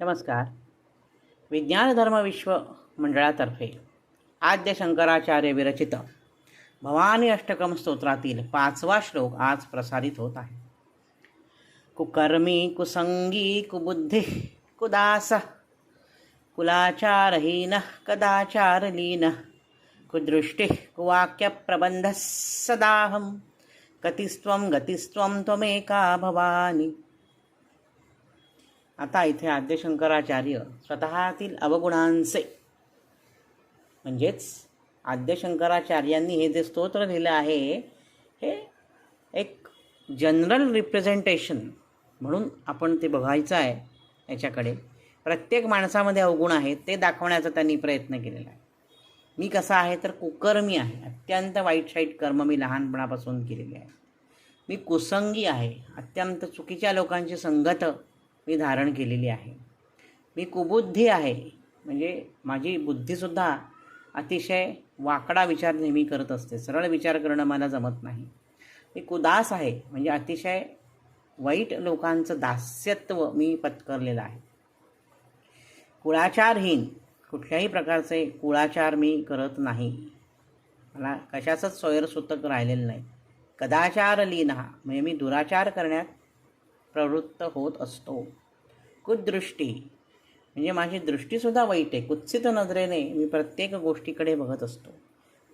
नमस्कार. विज्ञान धर्म विश्व मंडळातर्फे आद्य शंकराचार्य विरचित भवानी अष्टकम स्तोत्रातील पाचवा श्लोक आज प्रसारित होत आहे. कुकर्मी कुसंगी कुबुद्धी कुदास कुलाचारहीन कदाचारलीन कुदृष्टी कुवाक्यप्रबन्धः सदाहं गतिस्त्वं गतिस्त्वं त्वमेका भवानी। आता इथे आद्यशंकराचार्य स्वतःतील अवगुणांचे म्हणजेच आद्यशंकराचार्यांनी हे जे स्तोत्र लिहिलं आहे हे एक जनरल रिप्रेझेंटेशन म्हणून आपण ते बघायचं आहे याच्याकडे. प्रत्येक माणसामध्ये अवगुण आहेत ते दाखवण्याचा त्यांनी प्रयत्न केलेला आहे. मी कसा आहे तर कुकर्मी आहे अत्यंत वाईट साईट कर्म मी लहानपणापासून केलेले आहे. मी कुसंगी आहे अत्यंत चुकीच्या लोकांची संगत मी धारण केलेली आहे. मी कुबुद्धी आहे. म्हणजे माझी बुद्धीसुद्धा अतिशय वाकडा विचार नेहमी करत असते. सरळ विचार करणं मला जमत नाही. मी कुदास आहे. म्हणजे अतिशय वाईट लोकांचं दास्यत्व मी पत्करलेलं आहे. कुळाचारहीन कुठल्याही प्रकारचे कुळाचार मी करत नाही. मला कशाचंच सोयरसूतक राहिलेलं नाही. कदाचार लीनहा म्हणजे मी दुराचार करण्यात प्रवृत्त होत असतो. कुदृष्टी म्हणजे माझी दृष्टीसुद्धा वाईट आहे. कुत्सित नजरेने मी प्रत्येक गोष्टीकडे बघत असतो.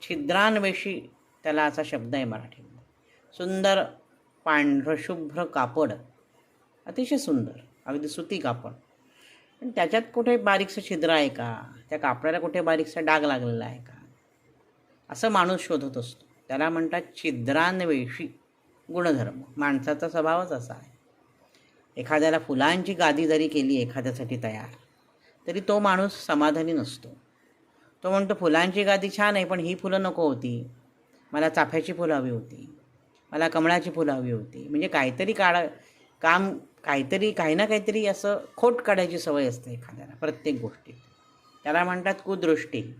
छिद्रान्वेषी त्याला असा शब्द आहे मराठीमध्ये. सुंदर पांढरं शुभ्र कापड. अतिशय सुंदर. अगदी सुती कापड. पण त्याच्यात कुठे बारीकसं छिद्र आहे का? त्या कापडाला कुठे बारीकसा डाग लागलेला आहे का? असं माणूस शोधत असतो. त्याला म्हणतात छिद्रान्वेषी गुणधर्म. माणसाचा स्वभावच असा आहे. एखाद्याला फुलांची गादी जरी केली एखाद्यासाठी तयार तरी तो माणूस समाधानी नसतो. तो म्हणतो फुलांची गादी छान आहे पण ही फुलं नको होती. मला चाफ्याची फुलं हवी होती. मला कमळाची फुलं हवी होती. म्हणजे काहीतरी काढा काम काहीतरी काही ना काहीतरी असं खोट काढायची सवय असते एखाद्याला प्रत्येक गोष्टीत. त्याला म्हणतात कुदृष्टी.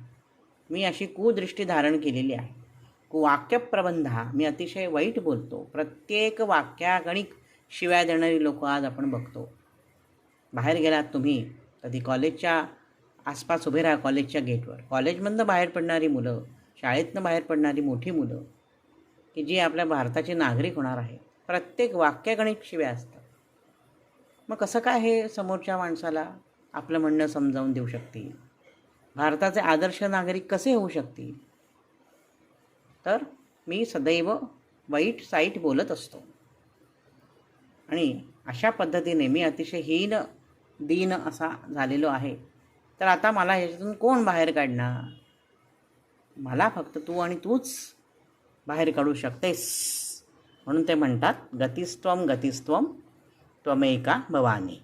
मी अशी कुदृष्टी धारण केलेली आहे. कुवाक्यप्रबंधा मी अतिशय वाईट बोलतो. प्रत्येक वाक्यागणिक शिव्या देणारी लोक आज आपण बघतो. बाहेर गेलात तुम्ही कधी कॉलेजच्या आसपास उभे राहा कॉलेजच्या गेटवर. कॉलेजमधनं बाहेर पडणारी मुलं शाळेतनं बाहेर पडणारी मोठी मुलं की जी आपल्या भारताचे नागरिक होणार आहे प्रत्येक वाक्यगणित शिव्या असतात. मग कसं काय हे समोरच्या माणसाला आपलं म्हणणं समजावून देऊ शकतील? भारताचे आदर्श नागरिक कसे होऊ शकतील? तर मी सदैव वाईट साईट बोलत असतो. आणि अशा पद्धतीने मी अतिशय हीन दीन असा झालेलो आहे. तर आता मला ह्याच्यातून कोण बाहेर काढणार? मला फक्त तू आणि तूच बाहेर काढू शकतेस. म्हणून ते म्हणतात गतिस्त्वम गतिस्त्वम त्वमेका भवानी.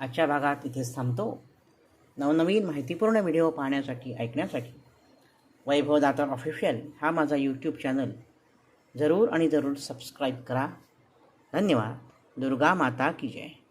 आजच्या भागात इथेच थांबतो. नवनवीन माहितीपूर्ण व्हिडिओ पाहण्यासाठी ऐकण्यासाठी वैभवदातर ऑफिशियल हा माझा यूट्यूब चॅनल जरूर आणि जरूर सबस्क्राईब करा. धन्यवाद. दुर्गा माता की जय.